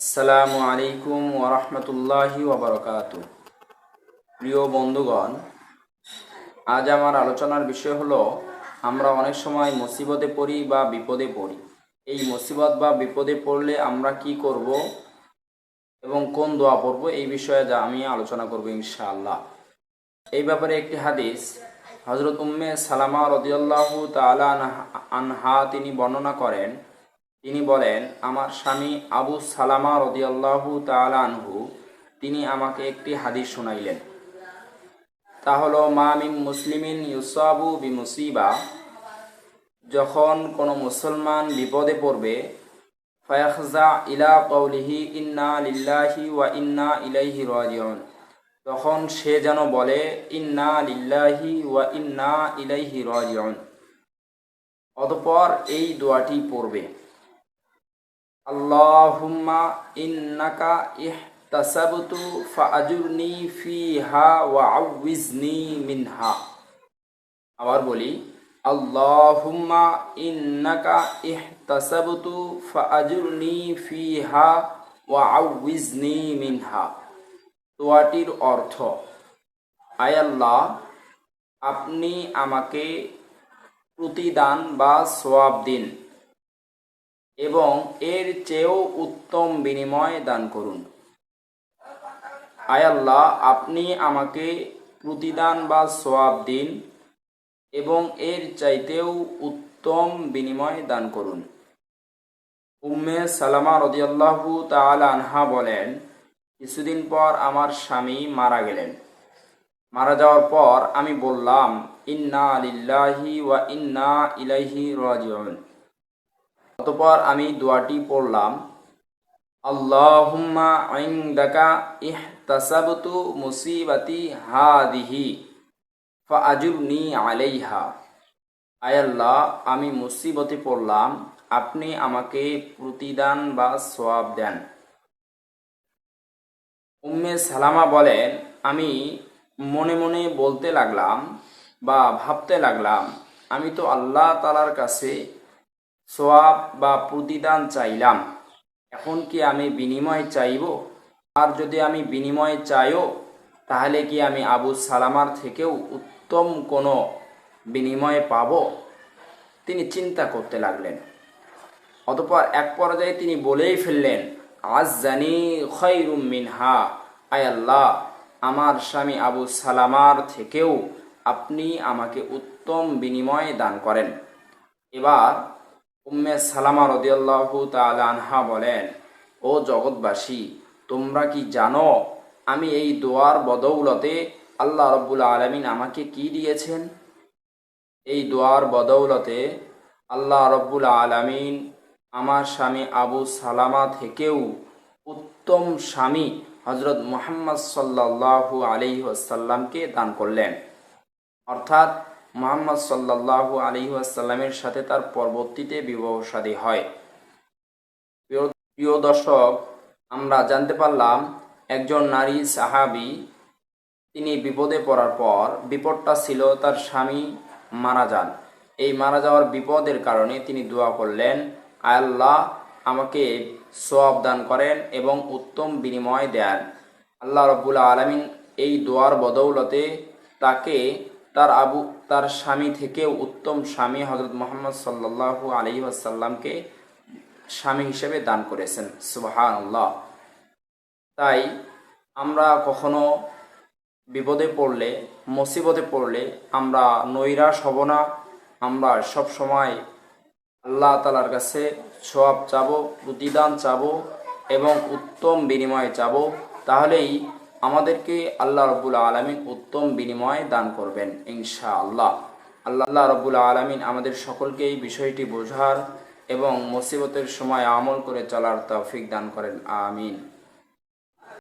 আসসালামু আলাইকুম ওরহমতুল্লাহি ওবরকাত প্রিয় বন্ধুগণ, আজ আমার আলোচনার বিষয় হলো, আমরা অনেক সময় মুসিবতে পড়ি বা বিপদে পড়ি। এই মুসিবত বা বিপদে পড়লে আমরা কি করব এবং কোন দোয়া পড়ব এই বিষয়ে যা আমি আলোচনা করব ইনশাআল্লাহ। এই ব্যাপারে একটি হাদিস হজরত উম্মে সালামা রদিয়াল্লাহু আনহা- আনহা তিনি বর্ণনা করেন তিনি বলেন, আমার স্বামী আবু সালামা রদিয়াল্লাহু তাআলা আনহু, তিনি আমাকে একটি হাদিস শোনাইলেন। তা হলো, মা মিন মুসলিমিন ইউসাবু বি মুসিবা যখন কোনো মুসলমান বিপদে পড়বে, ফায়াখজা ইলা কৌলিহি ইন্না লিল্লাহি ওয়া ইন্না ইলাইহি রাজিউন, তখন সে যেন বলে, ইন্না লিল্লাহি ওয়া ইন্না ইলাইহি রাজিউন। অতঃপর এই দোয়াটি পড়বে। আল্লাহুম্মা ইন্নাকা ইহতাসাবতু ফাআজুরনি ফিহা ওয়া আউযনি মিনহা। আবার বলি, আল্লাহুম্মা ইন্নাকা ইহতাসাবতু ফাআজুরনি ফিহা ওয়া আউযনি মিনহা। দোয়াটির অর্থ, আয় আল্লাহ, আপনি আমাকে প্রতিদান বা সোয়াব দিন। এবং এর চেয়েও উত্তম বিনিময় দান করুন। আয় আল্লাহ, আপনি আমাকে প্রতিদান বা সোয়াব দিন এবং এর চাইতেও উত্তম বিনিময় দান করুন। উম্মে সালামা রদিয়াল্লাহু তাআলা আনহা বলেন, কিছুদিন পর আমার স্বামী মারা গেলেন। মারা যাওয়ার পর আমি বললাম, ইন্না লিল্লাহি ওয়া ইন্না ইলাইহি রাজিউন। অতপর আমি দোয়াটি পড়লাম। আল্লাহুম্মা ইনদাকা ইহতাসাবতু মুসিবাতি হাদিহি ফাআজুরনি আলাইহা। আয় আল্লাহ, আমি মুসিবতে পড়লাম। আপনি আমাকে প্রতিদান বা সোয়াব দেন। উম্মে সালামা বলেন, আমি মনে মনে বলতে লাগলাম বা ভাবতে লাগলাম, আমি তো আল্লাহ তালার কাছে সোয়াব বা প্রতিদান চাইলাম। এখন কি আমি বিনিময় চাইব? আর যদি আমি বিনিময় চাইও, তাহলে কি আমি আবু সালামার থেকেও উত্তম কোনো বিনিময় পাব? তিনি চিন্তা করতে লাগলেন। অতপর এক পর্যায়ে তিনি বলেই ফেললেন আজ জানি খৈরুম মিনহা। আয় আল্লাহ, আমার স্বামী আবু সালামার থেকেও আপনি আমাকে উত্তম বিনিময় দান করেন। এবার উম্মে সালামা রদিয়াল্লাহু তাআলা আনহা বলেন, ও জগৎবাসী, তোমরা কি জানো আমি এই দোয়ার বদৌলতে আল্লাহ রব্বুল আলমিন আমাকে কি দিয়েছেন? এই দোয়ার বদৌলতে আল্লাহ রব্বুল আলমিন আমার স্বামী আবু সালামা থেকেও উত্তম স্বামী হজরত মোহাম্মদ সাল্লাল্লাহু আলাইহি ওয়াসাল্লামকে দান করলেন। অর্থাৎ মোহাম্মদ সাল্লাল্লাহু আলী ওয়াসাল্লামের সাথে তার পরবর্তীতে বিবাহ শাদী হয়। প্রিয় দর্শক, আমরা জানতে পারলাম একজন নারী সাহাবি, তিনি বিপদে পড়ার পর বিপদটা ছিল তার স্বামী মারা যান। এই মারা যাওয়ার বিপদের কারণে তিনি দোয়া করলেন আল্লাহ, আমাকে সোয়াব দান করেন এবং উত্তম বিনিময় দেন। আল্লাহ রব্বুল আলমিন এই দোয়ার বদৌলতে তাকে তার আবু, তার স্বামী থেকে উত্তম স্বামী হজরত মোহাম্মদ সাল্লাল্লাহু আলহি আসাল্লামকে স্বামী হিসেবে দান করেছেন। সুবাহান আল্লাহ তাই আমরা কখনো বিপদে পড়লে, মুসিবতে পড়লে আমরা নৈরাশ হব না। আমরা সব সময় আল্লাহ তালার কাছে সব চাবো, প্রতিদান চাবো এবং উত্তম বিনিময়ে চাবো। তাহলেই আমাদেরকে আল্লাহ রব্বুল আলমিন উত্তম বিনিময় দান করবেন ইনশা আল্লাহ আল্লাহ রব্বুল আলমিন আমাদের সকলকে এই বিষয়টি বোঝার এবং মুসিবতের সময় আমল করে চলার তৌফিক দান করেন, আমিন।